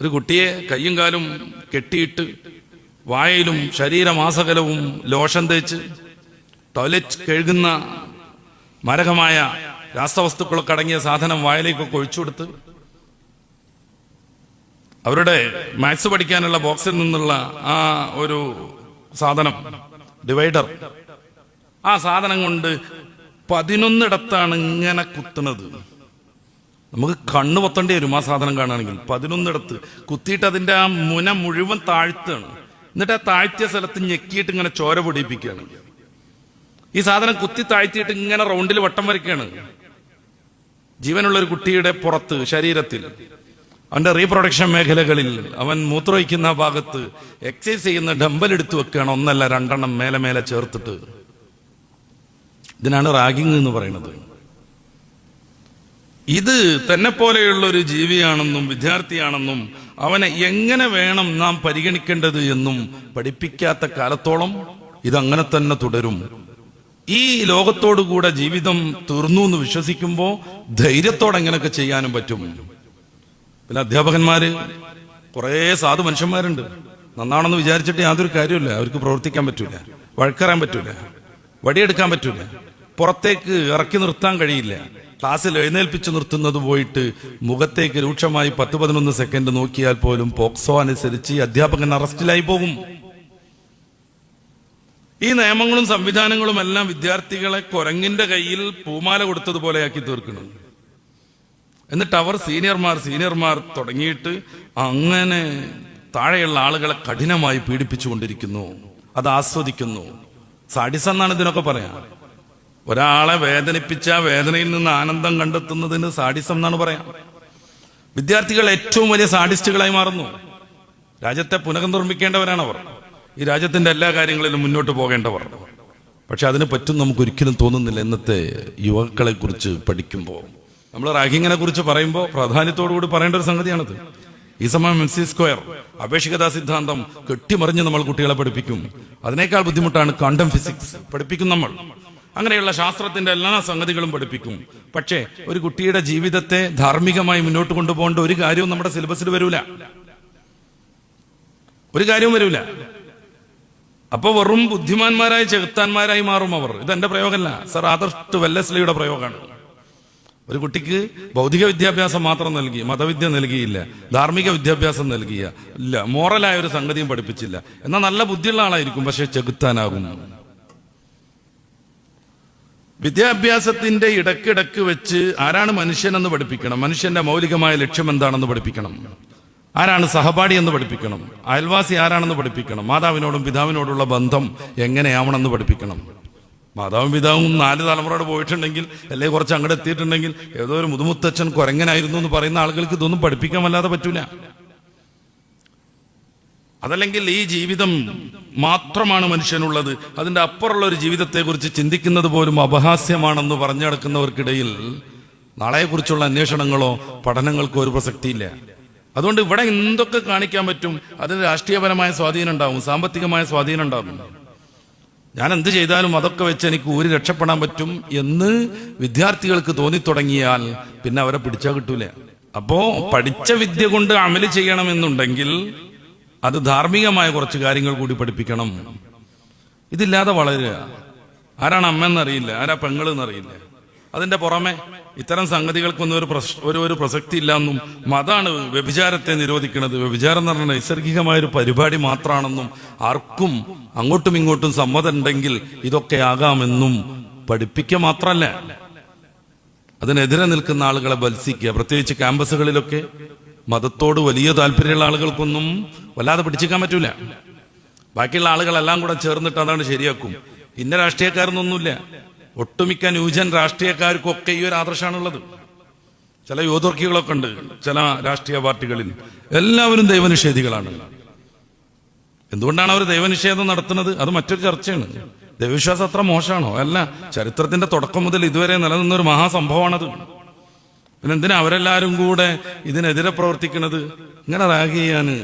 ഒരു കുട്ടിയെ കയ്യും കാലും കെട്ടിയിട്ട് വായയിലും ശരീരമാസകലവും ലോഷൻ തേച്ച് ടോയ്ലറ്റ് കഴുകുന്ന മാരകമായ രാസവസ്തുക്കളൊക്കെ അടങ്ങിയ സാധനം വായയിലേക്കൊക്കെ ഒഴിച്ചു കൊടുത്ത് അവരുടെ മാത്സ് പഠിക്കാനുള്ള ബോക്സിൽ നിന്നുള്ള ആ ഒരു സാധനം ഡിവൈഡർ ആ സാധനം കൊണ്ട് പതിനൊന്നിടത്താണ് ഇങ്ങനെ കുത്തുന്നത്. നമുക്ക് കണ്ണ് പൊത്തേണ്ടി വരും ആ സാധനം കാണുകയാണെങ്കിൽ പതിനൊന്നിടത്ത്. കുത്തിയിട്ട് അതിന്റെ ആ മുന മുഴുവൻ താഴ്ത്താണ്. എന്നിട്ട് ആ താഴ്ത്തിയ സ്ഥലത്ത് ഞെക്കിയിട്ട് ഇങ്ങനെ ചോര പൊടിപ്പിക്കുകയാണ് ഈ സാധനം കുത്തി താഴ്ത്തിയിട്ട് ഇങ്ങനെ റൗണ്ടിൽ വട്ടം വരയ്ക്കുകയാണ്. ജീവനുള്ള ഒരു കുട്ടിയുടെ പുറത്ത് ശരീരത്തിൽ. അവന്റെ റീപ്രൊഡക്ഷൻ മേഖലകളിൽ അവൻ മൂത്രമൊഴിക്കുന്ന ഭാഗത്ത് എക്സൈസ് ചെയ്യുന്ന ഡമ്പൽ എടുത്തു വെക്കുകയാണ്. ഒന്നല്ല രണ്ടെണ്ണം മേലെ മേലെ ചേർത്തിട്ട്. ഇതിനാണ് റാഗിങ് എന്ന് പറയുന്നത്. ഇത് തന്നെ പോലെയുള്ള ഒരു ജീവിയാണെന്നും വിദ്യാർത്ഥിയാണെന്നും അവനെ എങ്ങനെ വേണം നാം പരിഗണിക്കേണ്ടത് എന്നും പഠിപ്പിക്കാത്ത കാലത്തോളം ഇതങ്ങനെ തന്നെ തുടരും. ഈ ലോകത്തോടുകൂടെ ജീവിതം തീർന്നു എന്ന് വിശ്വസിക്കുമ്പോൾ ധൈര്യത്തോടെ എങ്ങനെയൊക്കെ ചെയ്യാനും പറ്റും. പിന്നെ അധ്യാപകന്മാര് കുറേ സാധു മനുഷ്യന്മാരുണ്ട്. നന്നാണെന്ന് വിചാരിച്ചിട്ട് യാതൊരു കാര്യമില്ല അവർക്ക് പ്രവർത്തിക്കാൻ പറ്റൂല. വഴക്കറാൻ പറ്റൂല. വടിയെടുക്കാൻ പറ്റൂല. പുറത്തേക്ക് ഇറക്കി നിർത്താൻ കഴിയില്ല. ക്ലാസ്സിൽ എഴുന്നേൽപ്പിച്ചു നിർത്തുന്നത് പോയിട്ട് മുഖത്തേക്ക് രൂക്ഷമായി പത്ത് പതിനൊന്ന് സെക്കൻഡ് നോക്കിയാൽ പോലും പോക്സോ അനുസരിച്ച് അധ്യാപകൻ അറസ്റ്റിലായി പോകും. ഈ നിയമങ്ങളും സംവിധാനങ്ങളും എല്ലാം വിദ്യാർത്ഥികളെ കൊരങ്ങിന്റെ കയ്യിൽ പൂമാല കൊടുത്തതുപോലെയാക്കി തീർക്കണം. എന്നിട്ട് അവർ സീനിയർമാർ സീനിയർമാർ തുടങ്ങിയിട്ട് അങ്ങനെ താഴെയുള്ള ആളുകളെ കഠിനമായി പീഡിപ്പിച്ചുകൊണ്ടിരിക്കുന്നു. അത് ആസ്വദിക്കുന്നു. സാഡിസ് എന്നാണ് ഇതിനൊക്കെ പറയാം. ഒരാളെ വേദനിപ്പിച്ച വേദനയിൽ നിന്ന് ആനന്ദം കണ്ടെത്തുന്നതിന് സാഡിസം എന്നാണ് പറയാം. വിദ്യാർത്ഥികൾ ഏറ്റവും വലിയ സാഡിസ്റ്റുകളായി മാറുന്നു. രാജ്യത്തെ പുനർനിർമ്മിക്കേണ്ടവരാണ് അവർ. ഈ രാജ്യത്തിന്റെ എല്ലാ കാര്യങ്ങളിലും മുന്നോട്ട് പോകേണ്ടവർ. പക്ഷെ അതിന് പറ്റും നമുക്ക് ഒരിക്കലും തോന്നുന്നില്ല ഇന്നത്തെ യുവാക്കളെ കുറിച്ച് പഠിക്കുമ്പോൾ. നമ്മൾ റാഗിങ്ങിനെ കുറിച്ച് പറയുമ്പോൾ പ്രാധാന്യത്തോടുകൂടി പറയേണ്ട ഒരു സംഗതിയാണിത്. ഈ സമയം എം സി സ്ക്വയർ അപേക്ഷികതാ സിദ്ധാന്തം കെട്ടിമറിഞ്ഞ് നമ്മൾ കുട്ടികളെ പഠിപ്പിക്കും. അതിനേക്കാൾ ബുദ്ധിമുട്ടാണ് കണ്ടം ഫിസിക്സ്. പഠിപ്പിക്കും നമ്മൾ. അങ്ങനെയുള്ള ശാസ്ത്രത്തിന്റെ എല്ലാ സംഗതികളും പഠിപ്പിക്കും. പക്ഷേ ഒരു കുട്ടിയുടെ ജീവിതത്തെ ധാർമ്മികമായി മുന്നോട്ട് കൊണ്ടുപോകേണ്ട ഒരു കാര്യവും നമ്മുടെ സിലബസിൽ വരൂല. ഒരു കാര്യവും വരൂല. അപ്പൊ വെറും ബുദ്ധിമാന്മാരായി ചെകുത്താന്മാരായി മാറും അവർ. ഇത് എന്റെ പ്രയോഗമല്ല. സർ ആദർശ് വെല്ലസ്ലിയുടെ പ്രയോഗമാണ്. ഒരു കുട്ടിക്ക് ഭൗതിക വിദ്യാഭ്യാസം മാത്രം നൽകി മതവിദ്യ നൽകിയില്ല ധാർമ്മിക വിദ്യാഭ്യാസം നൽകിയ ഇല്ല മോറലായ ഒരു സംഗതിയും പഠിപ്പിച്ചില്ല. എന്നാൽ നല്ല ബുദ്ധിയുള്ള ആളായിരിക്കും പക്ഷെ ചെകുത്താനാകും. വിദ്യാഭ്യാസത്തിന്റെ ഇടക്കിടക്ക് വെച്ച് ആരാണ് മനുഷ്യനെന്ന് പഠിപ്പിക്കണം? മനുഷ്യന്റെ മൗലികമായ ലക്ഷ്യം എന്താണെന്ന് പഠിപ്പിക്കണം. ആരാണ് സഹപാഠി എന്ന് പഠിപ്പിക്കണം? അയൽവാസി ആരാണെന്ന് പഠിപ്പിക്കണം? മാതാവിനോടും പിതാവിനോടുള്ള ബന്ധം എങ്ങനെയാവണമെന്ന് പഠിപ്പിക്കണം. മാതാവും പിതാവും നാല് തലമുറയോട് പോയിട്ടുണ്ടെങ്കിൽ അല്ലെങ്കിൽ കുറച്ച് അങ്ങോട്ട് എത്തിയിട്ടുണ്ടെങ്കിൽ ഏതോ ഒരു മുതുമുത്തച്ഛൻ കുരങ്ങനായിരുന്നു എന്ന് പറയുന്ന ആളുകൾക്ക് ഇതൊന്നും പഠിപ്പിക്കാൻ വല്ലാതെ പറ്റൂല. അതല്ലെങ്കിൽ ഈ ജീവിതം മാത്രമാണ് മനുഷ്യനുള്ളത്. അതിന്റെ അപ്പുറമുള്ള ഒരു ജീവിതത്തെക്കുറിച്ച് ചിന്തിക്കുന്നത് പോലും അപഹാസ്യമാണെന്ന് പറഞ്ഞു നടക്കുന്നവർക്കിടയിൽ നാളെക്കുറിച്ചുള്ള അന്വേഷണങ്ങളോ പഠനങ്ങൾക്കോ ഒരു പ്രസക്തിയില്ല. അതുകൊണ്ട് ഇവിടെ എന്തൊക്കെ കാണിക്കാൻ പറ്റും? അതിന് രാഷ്ട്രീയപരമായ സ്വാധീനം ഉണ്ടാവും സാമ്പത്തികമായ സ്വാധീനം ഉണ്ടാവും. ഞാൻ എന്ത് ചെയ്താലും അതൊക്കെ വെച്ച് എനിക്ക് ഊരി രക്ഷപ്പെടാൻ പറ്റും എന്ന് വിദ്യാർത്ഥികൾക്ക് തോന്നിത്തുടങ്ങിയാൽ പിന്നെ അവരെ പിടിച്ചാൽ കിട്ടൂല. അപ്പോ പഠിച്ച വിദ്യ കൊണ്ട് അമൽ ചെയ്യണമെന്നുണ്ടെങ്കിൽ അത് ധാർമ്മികമായ കുറച്ച് കാര്യങ്ങൾ കൂടി പഠിപ്പിക്കണം. ഇതില്ലാതെ വളരുക. ആരാണ് അമ്മ എന്നറിയില്ല ആരാ പെങ്ങൾ പെങ്ങളെന്നറിയില്ല. അതിന്റെ പുറമെ ഇത്തരം സംഗതികൾക്കൊന്നും ഒരു പ്രശ്- ഒരു ഒരു പ്രസക്തി ഇല്ലെന്നും മതാണ് വ്യഭിചാരത്തെ നിരോധിക്കുന്നത്. വ്യഭിചാരം എന്ന് പറഞ്ഞാൽ നൈസർഗികമായ ഒരു പരിപാടി മാത്രമാണെന്നും ആർക്കും അങ്ങോട്ടും ഇങ്ങോട്ടും സമ്മതം ഉണ്ടെങ്കിൽ ഇതൊക്കെ ആകാമെന്നും പഠിപ്പിക്കുക മാത്രമല്ല അതിനെതിരെ നിൽക്കുന്ന ആളുകളെ ബത്സിക്കുക പ്രത്യേകിച്ച് ക്യാമ്പസുകളിലൊക്കെ മതത്തോട് വലിയ താല്പര്യമുള്ള ആളുകൾക്കൊന്നും വല്ലാതെ പിടിച്ചിക്കാൻ പറ്റൂല. ബാക്കിയുള്ള ആളുകളെല്ലാം കൂടെ ചേർന്നിട്ട് അതാണ് ശരിയാക്കും. ഇന്ന രാഷ്ട്രീയക്കാരനൊന്നുമില്ല. ഒട്ടുമിക്ക ന്യൂജൻ രാഷ്ട്രീയക്കാർക്കൊക്കെ ഈ ഒരു ആദർശമാണുള്ളത് ചില യോധർക്കികളൊക്കെ ഉണ്ട് ചില രാഷ്ട്രീയ പാർട്ടികളിൽ. എല്ലാവരും ദൈവനിഷേധികളാണ്. എന്തുകൊണ്ടാണ് അവർ ദൈവനിഷേധം നടത്തുന്നത്? അത് മറ്റൊരു ചർച്ചയാണ്. ദൈവവിശ്വാസം അത്ര മോശമാണോ? അല്ല ചരിത്രത്തിന്റെ തുടക്കം മുതൽ ഇതുവരെ നിലനിന്ന ഒരു മഹാസംഭവമാണത്. പിന്നെ എന്തിനാ അവരെല്ലാരും കൂടെ ഇതിനെതിരെ പ്രവർത്തിക്കുന്നത്? ഇങ്ങനെ റാഗ് ചെയ്യാന്